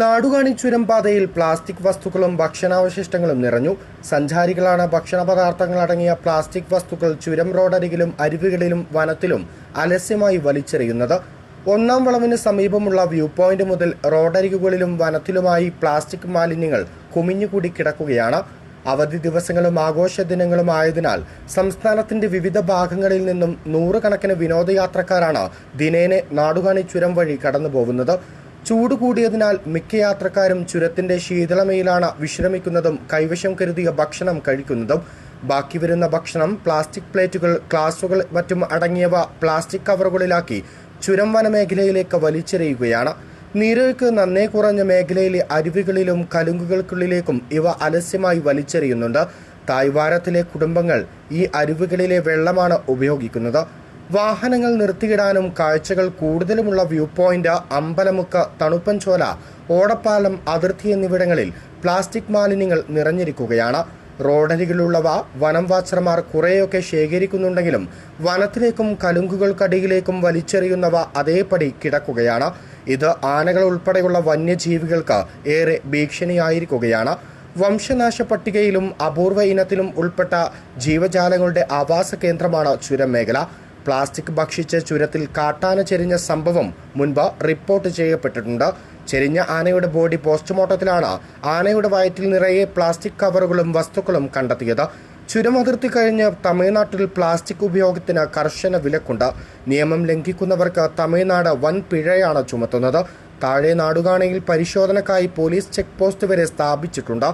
Nadukani ചുരം പാതയിൽ plastic വസ്തുക്കളും ഭക്ഷണാവശിഷ്ടങ്ങളും നിറഞ്ഞു. സഞ്ചാരികളാണ് ഭക്ഷണ പദാർത്ഥങ്ങൾ അടങ്ങിയ പ്ലാസ്റ്റിക് വസ്തുക്കൾ ചുരം റോഡരികിലും അരുവികളിലും വനത്തിലും അലസ്യമായി വലിച്ചെറിയുന്നത്. ഒന്നാം വളവിന് സമീപമുള്ള വ്യൂ പോയിന്റ് മുതൽ റോഡരികുകളിലും വനത്തിലുമായി പ്ലാസ്റ്റിക് മാലിന്യങ്ങൾ കുമിഞ്ഞുകൂടി കിടക്കുകയാണ്. അവധി ദിവസങ്ങളും ആഘോഷ ദിനങ്ങളും ആയതിനാൽ സംസ്ഥാനത്തിന്റെ വിവിധ ഭാഗങ്ങളിൽ നിന്നും നൂറുകണക്കിന് വിനോദയാത്രക്കാരാണ് ദിനേനെ നാടുകാണി ചുരം വഴി കടന്നു പോകുന്നത് ചൂട് കൂടിയതിനാൽ മിക്ക യാത്രക്കാരും ചുരത്തിന്റെ ശീതളമയിലാണ് വിശ്രമിക്കുന്നതും കൈവശം കരുതിയ ഭക്ഷണം കഴിക്കുന്നതും. ബാക്കി വരുന്ന ഭക്ഷണം പ്ലാസ്റ്റിക് പ്ലേറ്റുകൾ ഗ്ലാസുകൾ മറ്റും അടങ്ങിയവ പ്ലാസ്റ്റിക് കവറുകളിലാക്കി ചുരം വനമേഖലയിലേക്ക് വലിച്ചെറിയുകയാണ്. നീരൊഴുക്ക് നന്നേ കുറഞ്ഞ മേഖലയിലെ അരുവികളിലും കലുങ്കുകൾക്കുള്ളിലേക്കും ഇവ അലസ്യമായി വലിച്ചെറിയുന്നുണ്ട്. തായ്വാരത്തിലെ കുടുംബങ്ങൾ ഈ അരുവികളിലെ വെള്ളമാണ് ഉപയോഗിക്കുന്നത്. വാഹനങ്ങൾ നിർത്തിയിടാനും കാഴ്ചകൾ കൂടുതലുമുള്ള വ്യൂ പോയിന്റ് അമ്പലമുക്ക് തണുപ്പൻചോല ഓടപ്പാലം അതിർത്തി എന്നിവിടങ്ങളിൽ പ്ലാസ്റ്റിക് മാലിന്യങ്ങൾ നിറഞ്ഞിരിക്കുകയാണ്. റോഡരികിലുള്ളവ വനം വാച്ചർമാർ കുറേയൊക്കെ ശേഖരിക്കുന്നുണ്ടെങ്കിലും വനത്തിലേക്കും കലുങ്കുകൾക്കടിയിലേക്കും വലിച്ചെറിയുന്നവ അതേപടി കിടക്കുകയാണ്. ഇത് ആനകൾ ഉൾപ്പെടെയുള്ള വന്യജീവികൾക്ക് ഏറെ ഭീഷണിയായിരിക്കുകയാണ്. വംശനാശ പട്ടികയിലും അപൂർവ ഇനത്തിലും ഉൾപ്പെട്ട ജീവജാലങ്ങളുടെ ആവാസ കേന്ദ്രമാണ് ചുരം മേഖല പ്ലാസ്റ്റിക് ഭക്ഷിച്ച് ചുരത്തിൽ കാട്ടാന ചെരിഞ്ഞ സംഭവം മുൻപ് റിപ്പോർട്ട് ചെയ്യപ്പെട്ടിട്ടുണ്ട്. ചെരിഞ്ഞ ആനയുടെ ബോഡി പോസ്റ്റ്മോർട്ടത്തിലാണ് ആനയുടെ വയറ്റിൽ നിറയെ പ്ലാസ്റ്റിക് കവറുകളും വസ്തുക്കളും കണ്ടെത്തിയത്. ചുരം അതിർത്തി കഴിഞ്ഞ് തമിഴ്നാട്ടിൽ പ്ലാസ്റ്റിക് ഉപയോഗത്തിന് കർശന വിലക്കുണ്ട്. നിയമം ലംഘിക്കുന്നവർക്ക് തമിഴ്നാട് വൻ പിഴയാണ് ചുമത്തുന്നത്. താഴെ നാടുകാണയിൽ പരിശോധനക്കായി പോലീസ് ചെക്ക് പോസ്റ്റ് വരെ സ്ഥാപിച്ചിട്ടുണ്ട്.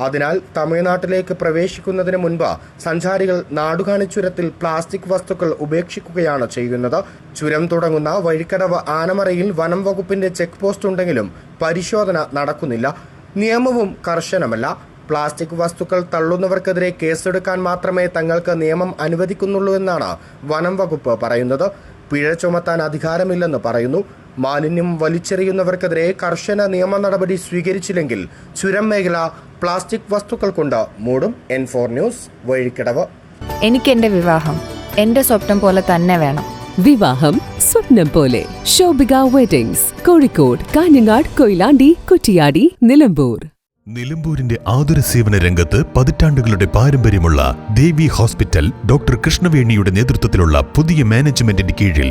അതിനാൽ തമിഴ്നാട്ടിലേക്ക് പ്രവേശിക്കുന്നതിന് മുൻപ് സഞ്ചാരികൾ നാടുകാണി ചുരത്തിൽ പ്ലാസ്റ്റിക് വസ്തുക്കൾ ഉപേക്ഷിക്കുകയാണ് ചെയ്യുന്നത്. ചുരം തുടങ്ങുന്ന വഴിക്കടവ് ആനമറയിൽ വനം വകുപ്പിന്റെ ചെക്ക് പോസ്റ്റ് ഉണ്ടെങ്കിലും പരിശോധന നടക്കുന്നില്ല. നിയമവും കർശനമല്ല. പ്ലാസ്റ്റിക് വസ്തുക്കൾ തള്ളുന്നവർക്കെതിരെ കേസെടുക്കാൻ മാത്രമേ തങ്ങൾക്ക് നിയമം അനുവദിക്കുന്നുള്ളൂ എന്നാണ് വനം വകുപ്പ് പറയുന്നത്. പിഴ ചുമത്താൻ അധികാരമില്ലെന്ന് പറയുന്നു. മാലിന്യം വലിച്ചെറിയുന്നവർക്കെതിരെ കർശന നിയമ നടപടി സ്വീകരിച്ചില്ലെങ്കിൽ ചുരം മേഖല പ്ലാസ്റ്റിക് വസ്തുക്കൾ കൊണ്ട് മൂടും. N four news Vazhikkadavu. എനിക്ക് എന്റെ വിവാഹം എന്റെ സ്വപ്നം പോലെ തന്നെ വേണം. വിവാഹം സ്വപ്നം പോലെ. ശോഭിക വെഡിങ്സ് കോഴിക്കോട് കാഞ്ഞങ്ങാട് കൊയിലാണ്ടി കുറ്റിയാടി നിലമ്പൂർ. നിലമ്പൂരിന്റെ ആതുര സേവന രംഗത്ത് പതിറ്റാണ്ടുകളുടെ പാരമ്പര്യമുള്ള ദേവി ഹോസ്പിറ്റൽ ഡോക്ടർ കൃഷ്ണവേണിയുടെ നേതൃത്വത്തിലുള്ള പുതിയ മാനേജ്മെന്റിന്റെ കീഴിൽ